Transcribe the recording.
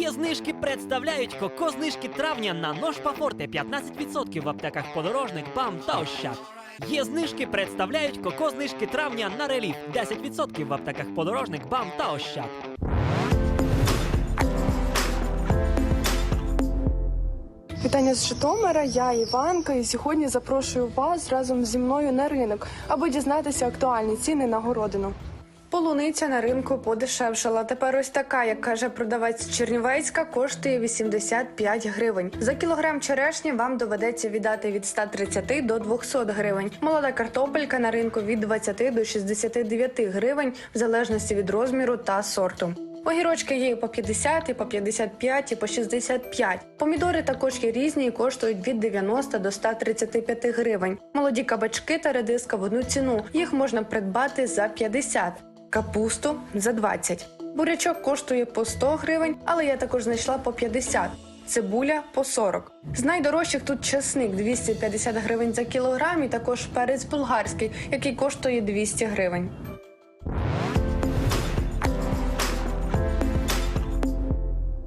Є знижки представляють коко знижки травня на нож Пафорте 15% в аптеках подорожник, БАМ та Ощад. Є знижки представляють коко знижки травня на реліф 10% в аптеках подорожник, БАМ та Ощад. Вітання з Житомира, я Іванка, і сьогодні запрошую вас разом зі мною на ринок, аби дізнатися актуальні ціни на городину. Полуниця на ринку подешевшала. Тепер ось така, як каже продавець Чернівецька, коштує 85 гривень. За кілограм черешні вам доведеться віддати від 130 до 200 гривень. Молода картопелька на ринку від 20 до 69 гривень, в залежності від розміру та сорту. Огірочки є і по 50, і по 55, і по 65. Помідори також є різні і коштують від 90 до 135 гривень. Молоді кабачки та редиска в одну ціну. Їх можна придбати за 50. Капусту за 20. Бурячок коштує по 100 гривень, але я також знайшла по 50. Цибуля по 40. З найдорожчих тут часник 250 гривень за кілограм і також перець болгарський, який коштує 200 гривень.